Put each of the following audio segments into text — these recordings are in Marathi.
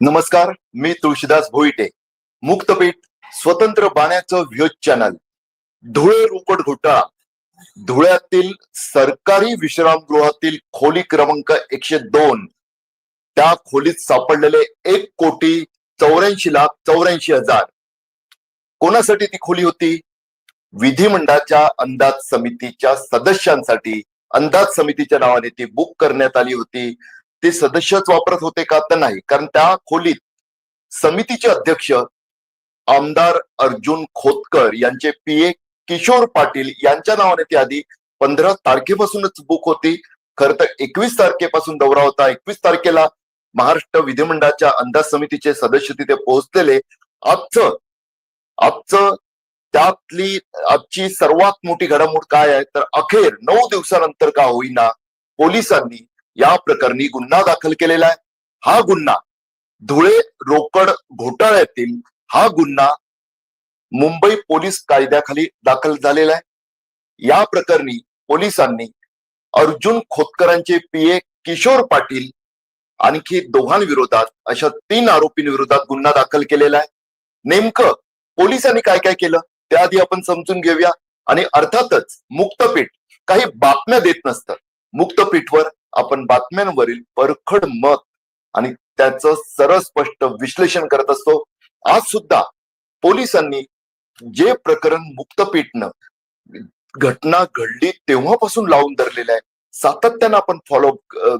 नमस्कार मी तुळशीदास भोईटे. मुक्तपीठ स्वतंत्र बाण्याचं व्ह्यूज चॅनल. धुळे रोकड घोटाळा. धुळ्यातील सरकारी विश्रामगृहातील खोली क्रमांक एकशे दोन. त्या खोलीत सापडलेले एक कोटी चौऱ्याऐंशी लाख चौऱ्याऐंशी हजार. कोणासाठी ती खोली होती? विधिमंडळाच्या अंदाज समितीच्या सदस्यांसाठी. अंदाज समितीच्या नावाने ती बुक करण्यात आली होती. ते सदस्यच वापरत होते का तर नाही? कारण त्या खोलीत समितीचे अध्यक्ष आमदार अर्जुन खोतकर यांचे पीए किशोर पाटील यांच्या नावाने ती आधी पंधरा तारखेपासूनच बुक होती. खर तर एकवीस तारखेपासून दौरा होता. एकवीस तारखेला महाराष्ट्र विधिमंडळाच्या अंदाज समितीचे सदस्य तिथे पोहोचलेले. आजचं आजचं त्यातली आजची सर्वात मोठी घडामोड काय आहे? तर अखेर नऊ दिवसानंतर का होईना पोलिसांनी या प्रकरणी गुन्हा दाखल केलेला आहे. हा गुन्हा धुळे रोकड घोटाळ्यातील हा गुन्हा मुंबई पोलीस कायद्याखाली दाखल झालेला आहे. या प्रकरणी पोलिसांनी अर्जुन खोतकरांचे पीए किशोर पाटील आणखी दोघांविरोधात अशा तीन आरोपींविरोधात गुन्हा दाखल केलेला आहे. नेमकं पोलिसांनी काय काय केलं त्याआधी आपण समजून घेऊया. आणि अर्थातच मुक्तपीठ काही बातम्या देत नसतं. मुक्तपीठवर आपण बातम्यांवरील परखड मत आणि त्याचं सरळ स्पष्ट विश्लेषण करत असतो. आज सुद्धा पोलिसांनी जे प्रकरण मुक्तपीठनं घटना घडली तेव्हापासून लावून धरलेलं आहे. सातत्यानं आपण फॉलो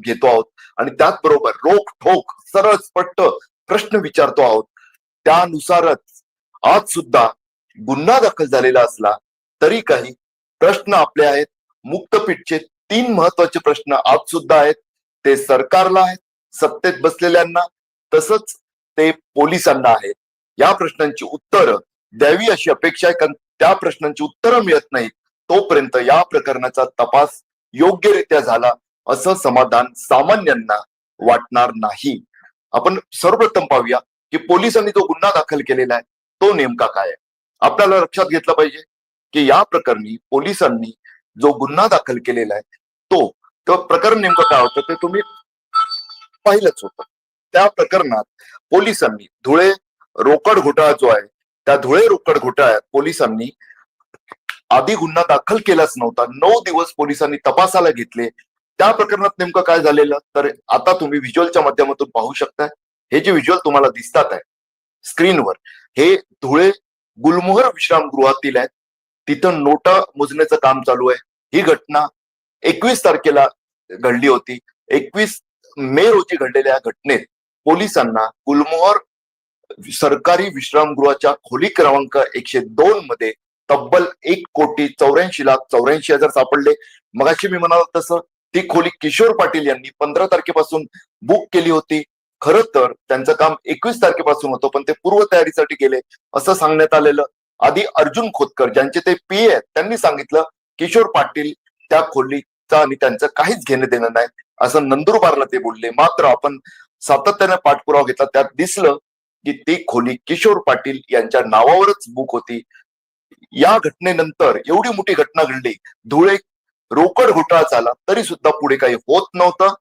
घेतो आहोत. आणि त्याचबरोबर रोख ठोक सरळ स्पष्ट प्रश्न विचारतो आहोत. त्यानुसारच आज सुद्धा गुन्हा दाखल झालेला असला तरी काही प्रश्न आपले आहेत. मुक्तपीठचे तीन महत्त्वाचे प्रश्न आज सुद्धा आहेत. ते सरकारला आहेत सत्तेत बसलेल्यांना तसंच ते पोलिसांना आहेत. या प्रश्नांची उत्तरं द्यावी अशी अपेक्षा आहे कारण त्या प्रश्नांची उत्तरं मिळत नाहीत तोपर्यंत या प्रकरणाचा तपास योग्यरित्या झाला असं समाधान सामान्यांना वाटणार नाही. आपण सर्वप्रथम पाहूया की पोलिसांनी जो गुन्हा दाखल केलेला आहे तो नेमका काय आहे? आपल्याला लक्षात घेतलं पाहिजे की या प्रकरणी पोलिसांनी जो गुन्हा दाखल केलेला आहे तो तो प्रकरण नेमकं काय होतं ते तुम्ही पाहिलंच होतं. त्या प्रकरणात पोलिसांनी धुळे रोकड घोटाळा जो आहे त्या धुळे रोकड घोटाळ्यात पोलिसांनी आधी गुन्हा दाखल केलाच नव्हता. नऊ दिवस पोलिसांनी तपासाला घेतले. त्या प्रकरणात नेमकं काय झालेलं? तर आता तुम्ही व्हिज्युअलच्या माध्यमातून पाहू शकताय. हे जे व्हिज्युअल तुम्हाला दिसतात आहे स्क्रीनवर हे धुळे गुलमोहर विश्रामगृहातील आहेत. तिथं नोटा मोजण्याचं काम चालू आहे. ही घटना एकवीस तारखेला घडली होती. एकवीस मे रोजी घडलेल्या या घटनेत पोलिसांना गुलमोहर सरकारी विश्रामगृहाच्या खोली क्रमांक एकशे दोन मध्ये तब्बल एक कोटी चौऱ्याऐंशी लाख चौऱ्याऐंशी हजार सापडले. मगाशी मी म्हणाल तसं ती खोली किशोर पाटील यांनी पंधरा तारखेपासून बुक केली होती. खर तर त्यांचं काम एकवीस तारखेपासून होतं पण ते पूर्वतयारीसाठी गेले असं सांगण्यात आलेलं आधी अर्जुन खोतकर ज्यांचे ते पी आहेत त्यांनी सांगितलं किशोर पाटील त्या खोलीचा आणि त्यांचं काहीच घेणं देणं नाही. असं नंदुरबारला ते बोलले. मात्र आपण सातत्याने पाठपुरावा घेतला. त्यात दिसलं की ती खोली किशोर पाटील यांच्या नावावरच बुक होती. या घटनेनंतर एवढी मोठी घटना घडली. धुळे रोकड घोटाळा झाला. तरी सुद्धा पुढे काही होत नव्हतं.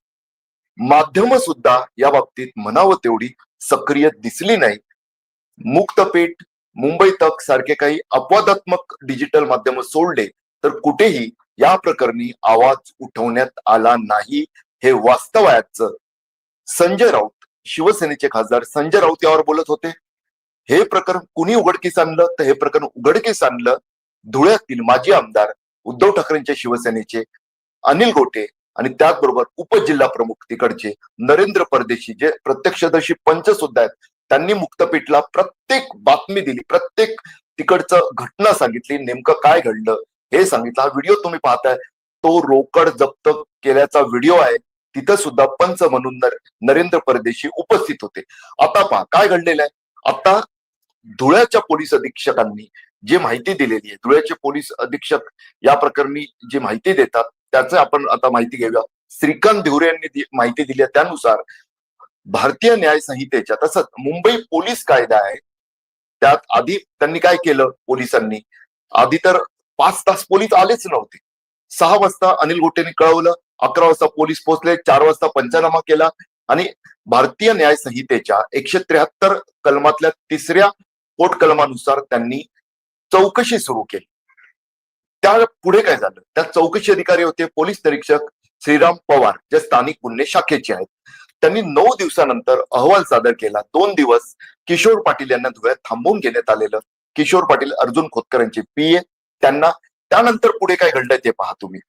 माध्यम सुद्धा या बाबतीत म्हणावं तेवढी सक्रिय दिसली नाही. मुक्तपेठ मुंबई तक सारखे काही अपवादात्मक डिजिटल माध्यम सोडले. तर कुठेही या प्रकरणी आवाज उठवण्यात आला नाही हे वास्तव संजय राऊत शिवसेनेचे खासदार संजय राऊत यावर बोलत होते. हे प्रकरण कुणी उघडकीस आणलं? तर हे प्रकरण उघडकीस आणलं धुळ्यातील माजी आमदार उद्धव ठाकरेंच्या शिवसेनेचे अनिल गोटे आणि त्याचबरोबर उपजिल्हा प्रमुख तिकडचे नरेंद्र परदेशी जे प्रत्यक्षदर्शी पंच सुद्धा आहेत त्यांनी मुक्तपीठला प्रत्येक बातमी दिली प्रत्येक तिकडचं घटना सांगितली नेमकं काय घडलं हे सांगितलं हा व्हिडिओ तुम्ही पाहताय. तो रोकड जप्त केल्याचा व्हिडिओ आहे. तिथं सुद्धा पंच म्हणून नरेंद्र परदेशी उपस्थित होते. आता पहा काय घडलेलं आहे? आता धुळ्याच्या पोलीस अधीक्षकांनी जी माहिती दिलेली आहे धुळ्याचे पोलीस अधीक्षक या प्रकरणी जी माहिती देतात त्याचं आपण आता माहिती घेऊया. श्रीकांत धिवरे यांनी माहिती दिली आहे. त्यानुसार भारतीय न्याय संहितेच्या तसंच मुंबई पोलीस कायदा आहे. त्यात आधी त्यांनी काय केलं पोलिसांनी? आधी तर पाच तास पोलीस आलेच नव्हते. सहा वाजता अनिल गोटेने कळवलं अकरा वाजता पोलीस पोहोचले चार वाजता पंचनामा केला आणि भारतीय न्याय संहितेच्या एकशे त्र्याहत्तर कलमातल्या तिसऱ्या पोट कलमानुसार त्यांनी चौकशी सुरू केली. त्या पुढे काय झालं? त्या चौकशी अधिकारी होते पोलीस निरीक्षक श्रीराम पवार जे स्थानिक गुन्हे शाखेचे आहेत. त्यांनी नऊ दिवसानंतर अहवाल सादर केला. दोन दिवस किशोर पाटील यांना धुळ्यात थांबवून घेण्यात आलेलं. किशोर पाटील अर्जुन खोतकर यांचे पीए त्यांना त्यानंतर पुढे काय घडलंय ते पहा तुम्ही.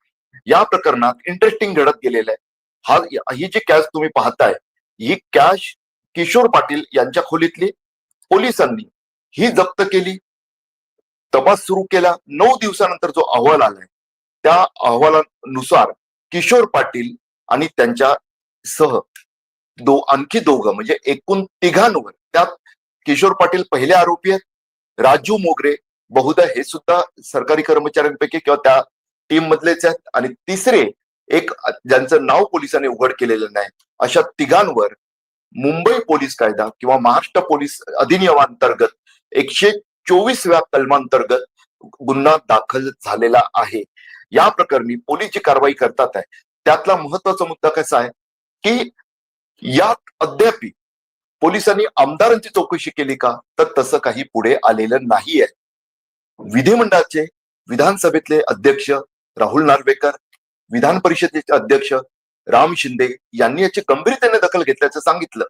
या प्रकरणात इंटरेस्टिंग घडत गेलेलं आहे. हा ही जी कॅश तुम्ही पाहताय ही कॅश किशोर पाटील यांच्या खोलीतली पोलिसांनी ही जप्त केली. तपास सुरू केला. नऊ दिवसानंतर जो अहवाल आलाय त्या अहवालानुसार किशोर पाटील आणि त्यांच्या सह दो आणखी दोघं म्हणजे एकूण तिघांवर त्यात किशोर पाटील पहिले आरोपी आहेत राजू मोगरे बहुधा हे सुद्धा सरकारी कर्मचाऱ्यांपैकी किंवा त्या टीम मधलेच आहेत. आणि तिसरे एक ज्यांचं नाव पोलिसांनी उघड केलेलं नाही अशा तिघांवर मुंबई पोलीस कायदा किंवा महाराष्ट्र पोलीस अधिनियमांतर्गत एकशे चोवीसव्या कलमांतर्गत गुन्हा दाखल झालेला आहे. या प्रकरणी पोलीस जी कारवाई करतात आहे त्यातला महत्त्वाचा मुद्दा कसा आहे? की यात अद्याप पोलिसांनी आमदारांची चौकशी केली का? तर तसं काही पुढे आलेलं नाहीये. विधिमंडळाचे विधानसभेतले अध्यक्ष राहुल नार्वेकर विधान परिषदेचे अध्यक्ष राम शिंदे यांनी याची गंभीरतेने दखल घेतल्याचं सांगितलं.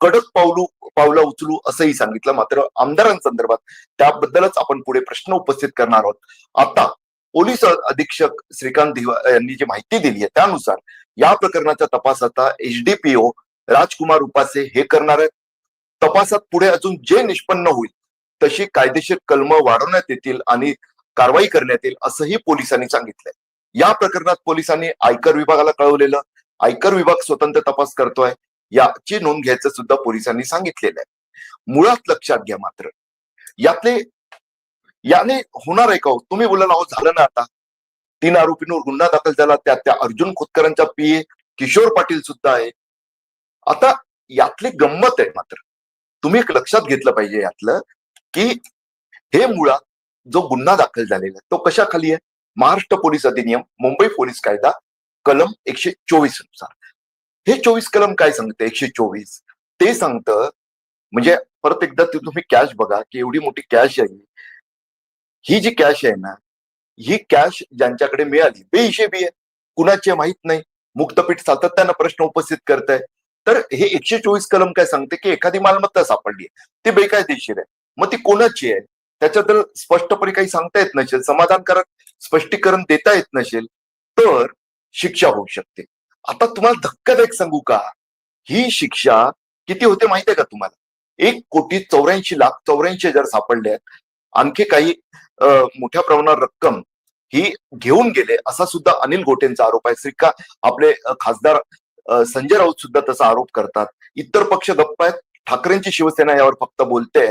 कडक पावलू पावलं उचलू असंही सांगितलं. मात्र आमदारांसंदर्भात त्याबद्दलच आपण पुढे प्रश्न उपस्थित करणार आहोत. आता पोलीस अधीक्षक श्रीकांत दिवा यांनी जी माहिती दिली आहे त्यानुसार या प्रकरणाचा तपास आता एचडीपीओ राजकुमार उपासे हे करणार आहेत. तपासात पुढे अजून जे निष्पन्न होईल तशी कायदेशीर कलम वाढवण्यात येतील आणि कारवाई करण्यात येईल असंही पोलिसांनी सांगितलंय. या प्रकरणात पोलिसांनी आयकर विभागाला कळवलेलं आयकर विभाग स्वतंत्र तपास करतोय याची नोंद घ्यायचं सुद्धा पोलिसांनी सांगितलेलं आहे. मुळात लक्षात घ्या मात्र यातले याने होणार आहे का हो? तुम्ही बोला अहो झालं ना आता. तीन आरोपींवर गुन्हा दाखल झाला त्यात त्या अर्जुन खोतकरांचा पीए किशोर पाटील सुद्धा आहे. आता यातली गंमत आहे मात्र. तुम्ही एक लक्षात घेतलं पाहिजे यातलं की हे मुळात जो गुन्हा दाखल झालेला आहे तो कशाखाली आहे? महाराष्ट्र पोलीस अधिनियम मुंबई पोलीस कायदा कलम एकशे चोवीसनुसार. हे चोवीस कलम काय सांगते? एकशे चोवीस. ते सांगतं म्हणजे परत एकदा ते तुम्ही कॅश बघा की एवढी मोठी कॅश आहे. ही जी कॅश आहे ना ही कॅश ज्यांच्याकडे मिळाली बेहिशेबी आहे. कुणाची माहीत नाही. मुक्तपीठ सातत्यानं प्रश्न उपस्थित करत आहे तर हे एकशे चोवीस कलम काय सांगते? की एखादी मालमत्ता सापडली ती बेकायदेशीर आहे. मग ती कोणाची आहे? त्याच्याबद्दल स्पष्टपणे काही सांगता येत नसेल समाधानकारक स्पष्टीकरण देता येत नसेल तर शिक्षा होऊ शकते. आता तुम्हाला धक्कादायक सांगू का? ही शिक्षा किती होते माहितीये का तुम्हाला? एक कोटी चौऱ्याऐंशी लाख चौऱ्याऐंशी हजार सापडले आहेत. आणखी काही मोठ्या प्रमाणावर रक्कम ही घेऊन गेले असा सुद्धा अनिल गोटेंचा आरोप आहे. श्रीका आपले खासदार संजय राऊत सुद्धा तसा आरोप करतात. इतर पक्ष गप्प आहेत. ठाकरेंची शिवसेना यावर फक्त बोलते.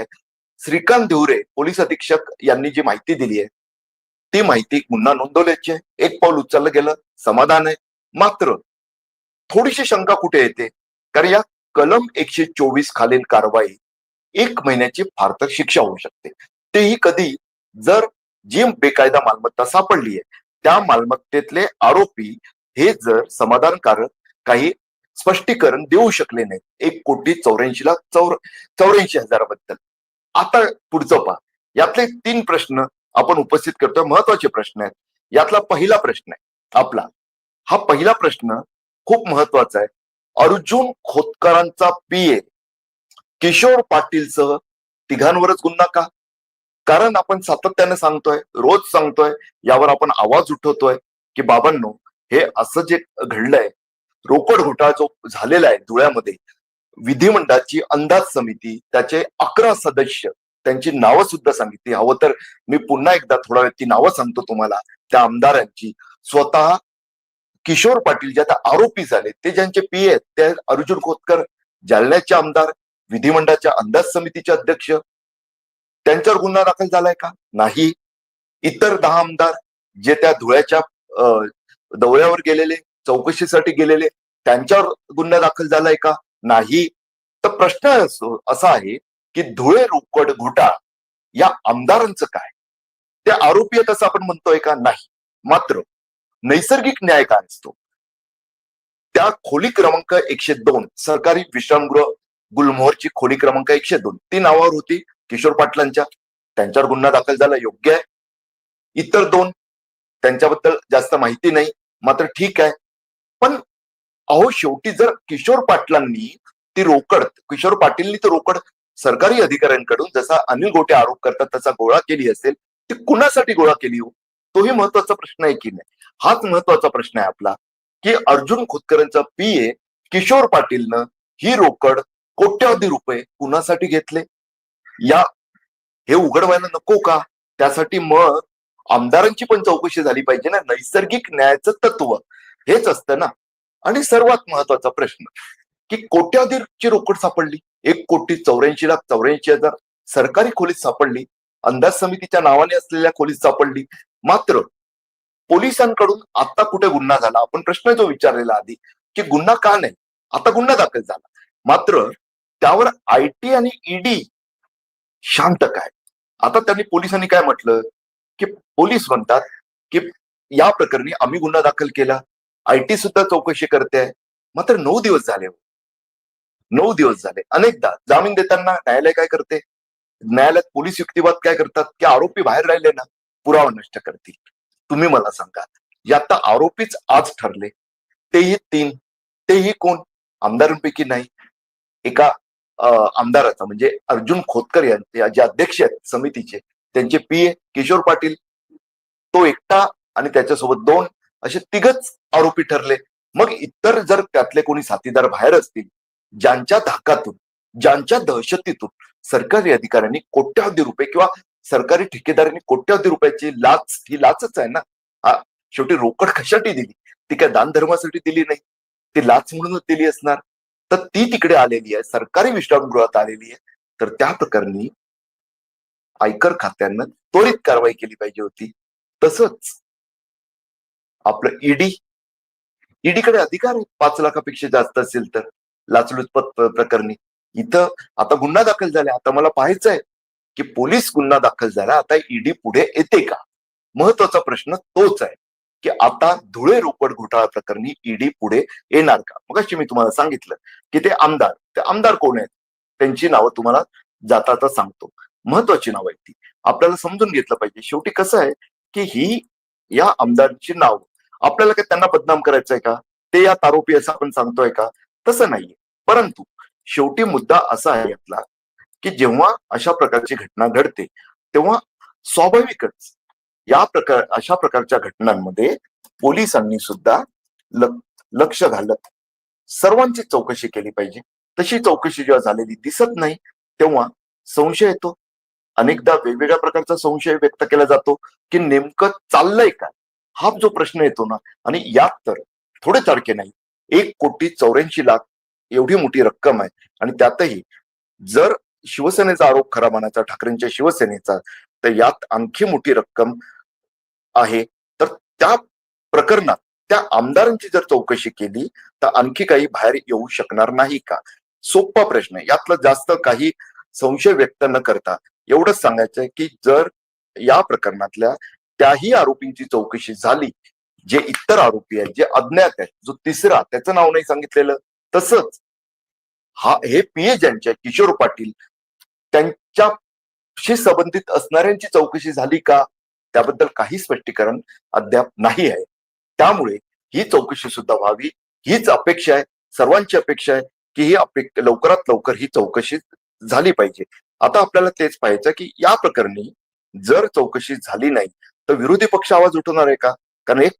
श्रीकांत देवरे पोलीस अधीक्षक यांनी जी माहिती दिली आहे ती माहिती गुन्हा नोंदवल्याची आहे. एक पाऊल उचललं गेलं समाधान आहे. मात्र थोडीशी शंका कुठे येते? कारण या कलम एकशे चोवीस खालील कारवाई एक महिन्याची फार तर शिक्षा होऊ शकते. तेही कधी जर जी बेकायदा मालमत्ता सापडली आहे त्या मालमत्तेतले आरोपी हे जर समाधानकारक काही स्पष्टीकरण देऊ शकले नाही एक कोटी चौऱ्याऐंशी लाख चौर चौऱ्याऐंशी हजाराबद्दल. आता पुढचं पहा यातले तीन प्रश्न आपण उपस्थित करतोय. महत्त्वाचे प्रश्न आहेत. यातला पहिला प्रश्न आहे आपला. हा पहिला प्रश्न खूप महत्त्वाचा आहे. अर्जुन खोतकरांचा पीए. किशोर पाटीलसह तिघांवरच गुन्हा का? कारण आपण सातत्याने सांगतोय रोज सांगतोय यावर आपण आवाज उठवतोय की बाबांनो हे असं जे घडलंय रोकड घोटाळा जो झालेला आहे धुळ्यामध्ये विधिमंडळाची अंदाज समिती त्याचे अकरा सदस्य त्यांची नावं सुद्धा सांगितली. हवं तर मी पुन्हा एकदा थोडा वेळ ती नावं सांगतो तुम्हाला. त्या आमदारांची. स्वतः किशोर पाटील ज्या आता आरोपी झाले ते ज्यांचे पी आहेत ते अर्जुन खोतकर जालन्याचे आमदार विधिमंडळाच्या अंदाज समितीचे अध्यक्ष. त्यांच्यावर गुन्हा दाखल झालाय का? नाही. इतर दहा आमदार जे त्या धुळ्याच्या दौऱ्यावर गेलेले चौकशीसाठी गेलेले त्यांच्यावर गुन्हा दाखल झालाय का? नाही. तर प्रश्न असा आहे की धुळे रोकड घोटाळा या आमदारांचं काय? ते आरोपी आहेत असं आपण म्हणतोय का? नाही. मात्र नैसर्गिक न्याय काय असतो? त्या खोली क्रमांक एकशे दोन सरकारी विश्रामगृह गुलमोहरची खोली क्रमांक एकशे दोन. ती नावावर होती किशोर पाटलांच्या. त्यांच्यावर गुन्हा दाखल झाला योग्य आहे. इतर दोन त्यांच्याबद्दल जास्त माहिती नाही. मात्र ठीक आहे. पण अहो शेवटी जर किशोर पाटलांनी ती रोकड किशोर पाटीलनी ती रोकड सरकारी अधिकाऱ्यांकडून जसा अनिल गोटे आरोप करतात तसा गोळा केली असेल ती कुणासाठी गोळा केली हो? तोही महत्त्वाचा प्रश्न आहे की नाही? हाच महत्त्वाचा प्रश्न आहे आपला की अर्जुन खोतकरांचा पीए किशोर पाटीलनं ही रोकड कोट्यावधी रुपये कुणासाठी घेतले? या हे उघडवायला नको का? त्यासाठी मग आमदारांची पण चौकशी झाली पाहिजे ना नैसर्गिक न्यायाचं तत्व हेच असतं ना. आणि सर्वात महत्त्वाचा प्रश्न की कोट्यावधीची रोकड सापडली. एक कोटी चौऱ्याऐंशी लाख चौऱ्याऐंशी हजार सरकारी खोलीत सापडली. अंदाज समितीच्या नावाने असलेल्या खोलीत सापडली. मात्र पोलिसांकडून आता कुठे गुन्हा झाला? आपण प्रश्न जो विचारलेला आधी की गुन्हा का नाही? आता गुन्हा दाखल झाला. मात्र त्यावर आय टी आणि ईडी शांत काय? आता त्यांनी पोलिसांनी काय म्हटलं? की पोलीस म्हणतात की या प्रकरणी आम्ही गुन्हा दाखल केला. आय टी सुद्धा चौकशी करते. आहे मात्र नऊ दिवस झाले हो. नऊ दिवस झाले. अनेकदा जामीन देताना न्यायालय काय करते? न्यायालयात पोलीस युक्तिवाद काय करतात? की आरोपी बाहेर राहिले ना पुरावा नष्ट करतील. तुम्ही मला सांगा यात आरोपीच आज ठरले. तेही तीन तेही कोण? आमदारांपैकी नाही. एका आमदाराचा म्हणजे अर्जुन खोतकर यांचे जे अध्यक्ष आहेत समितीचे त्यांचे पीए किशोर पाटील तो एकटा आणि त्याच्यासोबत दोन असे तिघच आरोपी ठरले. मग इतर जर त्यातले कोणी साथीदार बाहेर असतील ज्यांच्या धाकातून ज्यांच्या दहशतीतून सरकारी अधिकाऱ्यांनी कोट्यावधी रुपये किंवा सरकारी ठेकेदारांनी कोट्यावधी रुपयाची लाच ही लाचच आहे ना. हा, शेवटी रोकड कशासाठी दिली? ती काय दान धर्मासाठी दिली नाही? ती लाच म्हणूनच दिली असणार. तर ती तिकडे आलेली आहे सरकारी विश्रामगृहात आलेली आहे. तर त्या प्रकरणी आयकर खात्यानं त्वरित कारवाई केली पाहिजे होती. तसंच आपलं ईडी ईडीकडे अधिकार आहे पाच लाखापेक्षा जास्त असेल तर. लाचलुचपत प्रकरणी. इथं आता गुन्हा दाखल झाला. आता मला पाहायचं आहे की पोलीस गुन्हा दाखल झाला. आता ईडी पुढे येते का? महत्त्वाचा प्रश्न तोच आहे की आता धुळे रोकड घोटाळा प्रकरणी ईडी पुढे येणार का? मग मी तुम्हाला सांगितलं की ते आमदार ते आमदार कोण आहेत? त्यांची नावं तुम्हाला जाता सांगतो. महत्वाची नावं आहेत ती. आपल्याला समजून घेतलं पाहिजे. शेवटी कसं आहे की ही या आमदारांची नाव आपल्याला काय त्यांना बदनाम करायचं आहे का? ते यात आरोपी असं आपण सांगतोय का? तसं नाहीये. परंतु शेवटी मुद्दा असा आहे यातला की जेव्हा अशा प्रकारची घटना घडते तेव्हा स्वाभाविकच या प्रकार अशा प्रकारच्या घटनांमध्ये पोलिसांनी सुद्धा लक्ष घालत सर्वांची चौकशी केली पाहिजे. तशी चौकशी जेव्हा झालेली दिसत नाही तेव्हा संशय येतो. अनेकदा वेगवेगळ्या प्रकारचा संशय व्यक्त केला जातो की नेमकं चाललंय काय? हा जो प्रश्न येतो ना आणि यात तर थोडे तडके नाही. एक कोटी चौऱ्याऐंशी लाख एवढी मोठी रक्कम आहे. आणि त्यातही जर शिवसेनेचा आरोप खरा मानायचा ठाकरेंच्या शिवसेनेचा तर यात आणखी मोठी रक्कम आहे. तर त्या प्रकरणात त्या आमदारांची जर चौकशी केली तर आणखी काही बाहेर येऊ शकणार नाही का? सोपा प्रश्न आहे. यातलं जास्त काही संशय व्यक्त न करता एवढंच सांगायचंय की जर या प्रकरणातल्या त्याही आरोपींची चौकशी झाली. जे इतर आरोपी आहेत जे अज्ञात आहेत जो तिसरा त्याचं नाव नाही सांगितलेलं. तसंच हा हे पीए ज्यांचे किशोर पाटील त्यांच्याशी संबंधित असणाऱ्यांची चौकशी झाली का? त्याबद्दल काही स्पष्टीकरण अद्याप नाही आहे. त्यामुळे ही चौकशी सुद्धा व्हावी. हीच अपेक्षा आहे. सर्वांची अपेक्षा आहे की ही अपेक्षा लवकरात लवकर ही चौकशी झाली पाहिजे. आता आपल्याला तेच पाहायचं की या प्रकरणी जर चौकशी झाली नाही तर विरोधी पक्ष आवाज उठवणार आहे का? कारण एक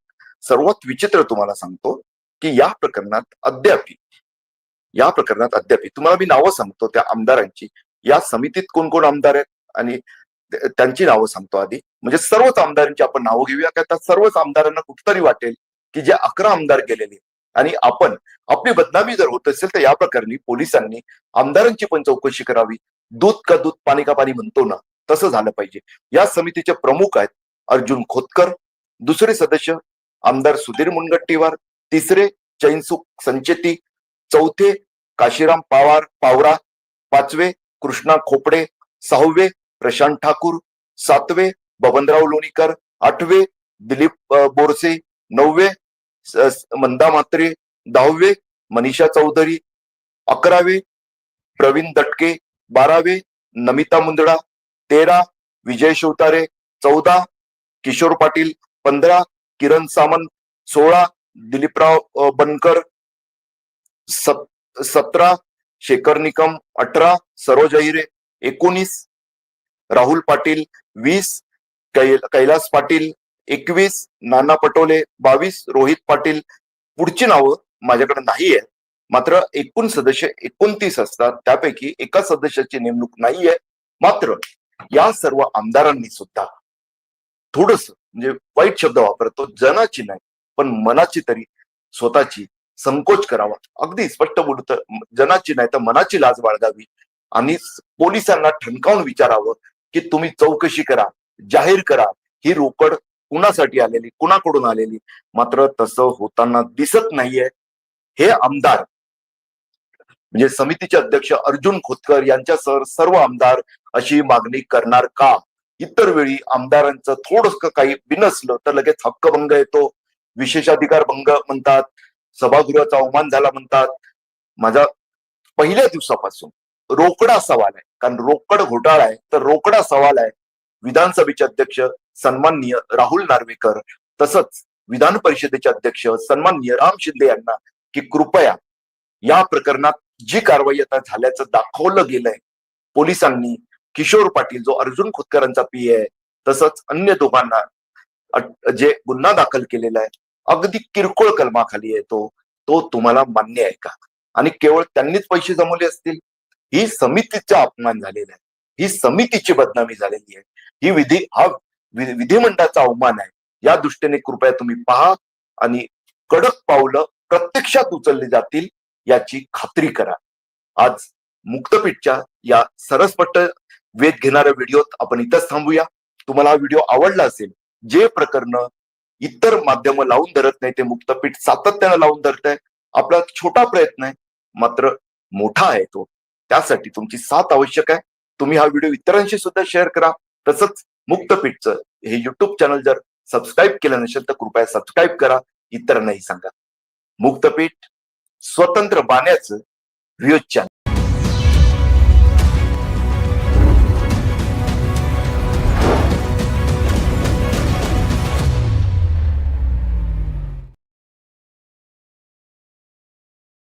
सर्वात विचित्र तुम्हाला सांगतो की या प्रकरणात अद्याप या प्रकरणात अद्याप तुम्हाला मी नावं सांगतो त्या आमदारांची. या समितीत कोण कोण आमदार आहेत? आणि त्यांची नावं सांगतो आधी. म्हणजे सर्वच आमदारांची आपण नावं घेऊया का त्या सर्वच आमदारांना कुठतरी वाटेल की जे अकरा आमदार गेलेले आणि आपण आपली बदनामी जर होत असेल तर या प्रकरणी पोलिसांनी आमदारांची पण चौकशी करावी. दूध का दूध पाणी का पाणी म्हणतो ना तसं झालं पाहिजे. या समितीचे प्रमुख आहेत अर्जुन खोतकर दुसरे सदस्य आमदार सुधीर मुनगट्टीवार तिसरे चैनसुख संचेती चौथे काशीराम पवार पावरा पाचवे कृष्णा खोपडे सहावे प्रशांत ठाकूर सातवे बबनराव लोणीकर आठवे दिलीप बोरसे नववे स- मंदा म्हात्रे दहावे मनीषा चौधरी अकरावे प्रवीण दटके बारावे नमिता मुंदडा तेरा विजय शिवतारे चौदा किशोर पाटील पंधरा किरण सामंत सोळा दिलीपराव बनकर सत- सतरा शेखर निकम अठरा सरोज अहिरे एकोणीस राहुल पाटील वीस कैलास पाटील एकवीस नाना पटोले बावीस रोहित पाटील. पुढची नावं माझ्याकडे नाही आहे मात्र एकूण सदस्य एकोणतीस असतात. त्यापैकी एका सदस्याची नेमणूक नाहीये. मात्र या सर्व आमदारांनी सुद्धा थोडस म्हणजे वाईट शब्द वापरतो जनाची नाही पण मनाची तरी स्वतःची संकोच करावा. अगदी स्पष्ट बोलत जनाची नाही तर मनाची लाज बाळगावी आणि पोलिसांना ठणकावून विचारावं की तुम्ही चौकशी करा जाहीर करा. ही रोकड कुणासाठी आलेली कुणाकडून आलेली? मात्र तसं होताना दिसत नाहीये. हे आमदार म्हणजे समितीचे अध्यक्ष अर्जुन खोतकर यांच्यासह सर्व आमदार अशी मागणी करणार का? इतर वेळी आमदारांचं थोडस काही बिनसलं तर लगेच हक्कभंग येतो. विशेषाधिकार भंग म्हणतात. सभागृहाचा अवमान झाला म्हणतात. माझा पहिल्या दिवसापासून रोकडा सवाल आहे. कारण रोकड घोटाळा आहे. तर रोकडा सवाल आहे. विधानसभेचे अध्यक्ष सन्माननीय राहुल नार्वेकर तसंच विधान परिषदेचे अध्यक्ष सन्माननीय राम शिंदे यांना की कृपया या प्रकरणात जी कारवाई आता झाल्याचं दाखवलं गेलंय पोलिसांनी किशोर पाटील जो अर्जुन खोतकरांचा पी आहे तसंच अन्य दोघांना जे गुन्हा दाखल केलेला आहे अगदी किरकोळ कलमाखाली येतो तो तुम्हाला मान्य आहे का? आणि केवळ त्यांनीच पैसे जमवले असतील? ही समितीचा अपमान झालेला आहे. ही समितीची बदनामी झालेली आहे. ही विधी हा विधिमंडळाचा अवमान आहे. या दृष्टीने कृपया तुम्ही पहा आणि कडक पावलं प्रत्यक्षात उचलली जातील याची खात्री करा. आज मुक्तपीठच्या या सरसपट्ट वेध घेणाऱ्या व्हिडिओत आपण इथंच थांबूया. तुम्हाला हा व्हिडिओ आवडला असेल जे प्रकरण इतर माध्यम लावून धरत नाही ते मुक्तपीठ सातत्यानं लावून धरत आहे. आपला छोटा प्रयत्न आहे मात्र मोठा आहे तो. त्यासाठी तुमची साथ आवश्यक आहे. तुम्ही हा व्हिडिओ इतरांशी सुद्धा शेअर करा. तसंच मुक्तपीठचं हे युट्यूब चॅनल जर सबस्क्राईब केलं नसेल तर कृपया सबस्क्राईब करा. इतरांनाही सांगा. मुक्तपीठ स्वतंत्र बाण्याचं व्ह्यूज चॅनल